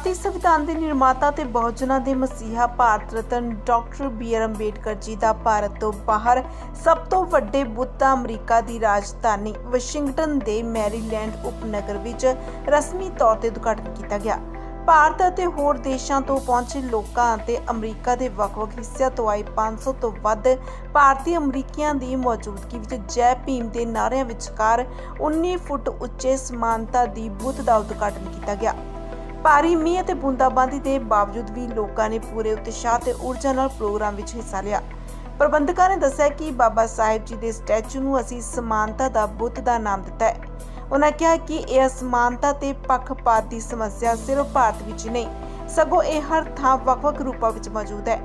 ਭਾਰਤੀ ਸੰਵਿਧਾਨ ਦੇ ਨਿਰਮਾਤਾ ਤੇ ਬਹੁਜਨਾਂ ਦੇ ਮਸੀਹਾ Bharat Ratna doctor B R Ambedkar ji ਦਾ ਭਾਰਤ ਤੋਂ ਬਾਹਰ ਸਭ ਤੋਂ ਵੱਡੇ ਬੁੱਤ ਅਮਰੀਕਾ ਦੀ ਰਾਜਧਾਨੀ ਵਾਸ਼ਿੰਗਟਨ ਦੇ ਮੈਰੀਲੈਂਡ ਉਪਨਗਰ ਵਿੱਚ ਰਸਮੀ ਤੌਰ ਤੇ ਉਦਘਾਟਨ ਕੀਤਾ ਗਿਆ। ਭਾਰਤ ਅਤੇ ਹੋਰ ਦੇਸ਼ਾਂ ਤੋਂ ਪਹੁੰਚੇ ਲੋਕਾਂ ਅਤੇ ਅਮਰੀਕਾ ਦੇ ਵੱਖ-ਵੱਖ ਹਿੱਸਿਆਂ ਤੋਂ ਆਏ 500 ਤੋਂ ਵੱਧ ਭਾਰਤੀ ਅਮਰੀਕੀਆਂ ਦੀ ਮੌਜੂਦਗੀ ਵਿੱਚ ਜੈ ਭੀਮ ਦੇ ਨਾਅਰਿਆਂ ਵਿਚਕਾਰ 19 ਫੁੱਟ ਉੱਚੇ ਸਮਾਨਤਾ ਦੀ ਬੁੱਤ ਦਾ ਉਦਘਾਟਨ ਕੀਤਾ ਗਿਆ। ਭਾਰੀ ਮੀਂਹ ਅਤੇ ਬੂੰਦਾਬਾਂਦੀ ਦੇ ਬਾਵਜੂਦ ਵੀ ਲੋਕਾਂ ਨੇ ਪੂਰੇ ਉਤਸ਼ਾਹ ਤੇ ਊਰਜਾ ਨਾਲ ਪ੍ਰੋਗਰਾਮ ਵਿੱਚ ਹਿੱਸਾ ਲਿਆ। ਪ੍ਰਬੰਧਕਾਂ ਨੇ ਦੱਸਿਆ ਕਿ ਬਾਬਾ ਸਾਹਿਬ ਜੀ ਦੇ ਸਟੈਚੂ ਨੂੰ ਅਸੀਂ ਸਮਾਨਤਾ ਦਾ ਬੁੱਤ ਦਾ ਨਾਮ ਦਿੱਤਾ ਹੈ। ਉਹਨਾਂ ਕਿਹਾ ਕਿ ਇਹ ਅਸਮਾਨਤਾ ਤੇ ਪੱਖਪਾਤ ਦੀ ਸਮੱਸਿਆ ਸਿਰਫ ਭਾਰਤ ਵਿੱਚ ਨਹੀਂ, ਸਗੋਂ ਇਹ ਹਰ ਥਾਂ ਵੱਖ-ਵੱਖ ਰੂਪਾਂ ਵਿੱਚ ਮੌਜੂਦ ਹੈ।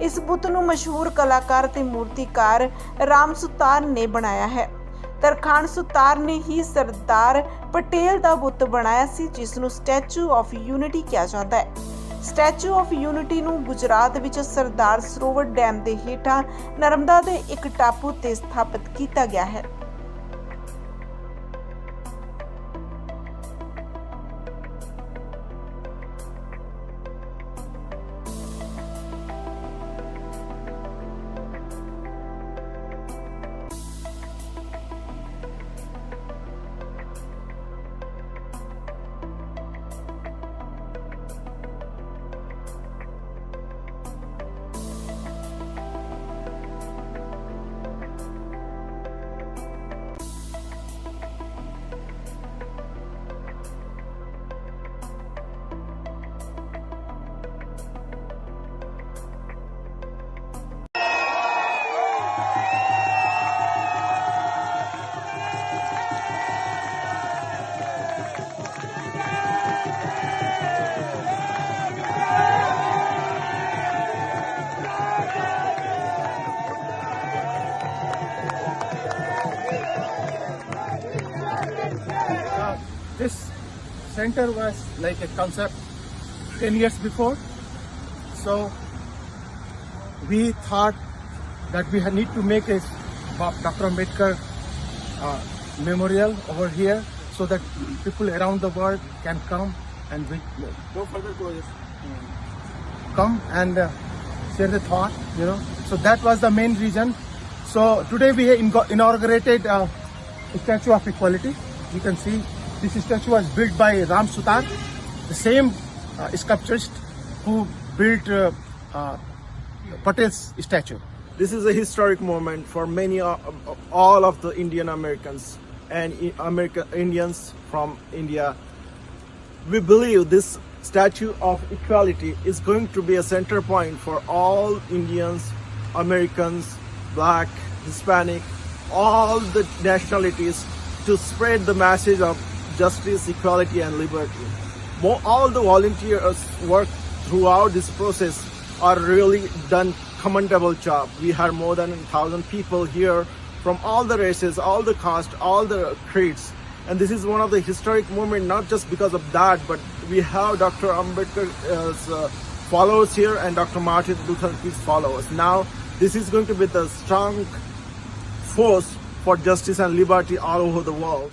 ਇਸ ਬੁੱਤ ਨੂੰ ਮਸ਼ਹੂਰ ਕਲਾਕਾਰ ਤੇ ਮੂਰਤੀਕਾਰ ਰਾਮ ਸੁਤਾਰ ਨੇ ਬਣਾਇਆ ਹੈ। ਤਰਖਾਣ ਸੁਤਾਰ ਨੇ ਹੀ ਸਰਦਾਰ ਪਟੇਲ ਦਾ ਬੁੱਤ ਬਣਾਇਆ ਸੀ ਜਿਸ ਨੂੰ ਸਟੈਚੂ ਆਫ ਯੂਨਿਟੀ ਕਿਹਾ ਜਾਂਦਾ ਹੈ। ਸਟੈਚੂ ਆਫ ਯੂਨਿਟੀ ਨੂੰ ਗੁਜਰਾਤ ਵਿੱਚ ਸਰਦਾਰ ਸਰੋਵਰ ਡੈਮ ਦੇ ਹੇਠਾਂ ਨਰਮਦਾ ਦੇ ਇੱਕ ਟਾਪੂ ਤੇ ਸਥਾਪਿਤ ਕੀਤਾ ਗਿਆ ਹੈ। This center was like a concept 10 years before. So we thought that we need to make a Dr. Ambedkar uh, memorial over here so that people around the world can come and we, Go further to this. come and uh, share the thought, you know. So that was the main reason. So today we inaugurated uh, a Statue of Equality. You can see this statue was built by Ram Sutar, the same uh, who built uh, uh, Patel's statue. This is a historic moment for many, uh, all of the Indian Americans and I- American Indians from India. We believe this statue of equality is going to be a center point for all Indians, Americans, Black, Hispanic, all the nationalities to spread the message of justice, equality, and liberty. All the volunteers work throughout this process are really done commendable job. We had more than a thousand people here from all the races, all the caste, all the creeds. And this is one of the historic moment, not just because of that, but we have Dr. Ambedkar's uh, followers here and Dr. Martin Luther King's followers. Now, this is going to be the strong force for justice and liberty all over the world.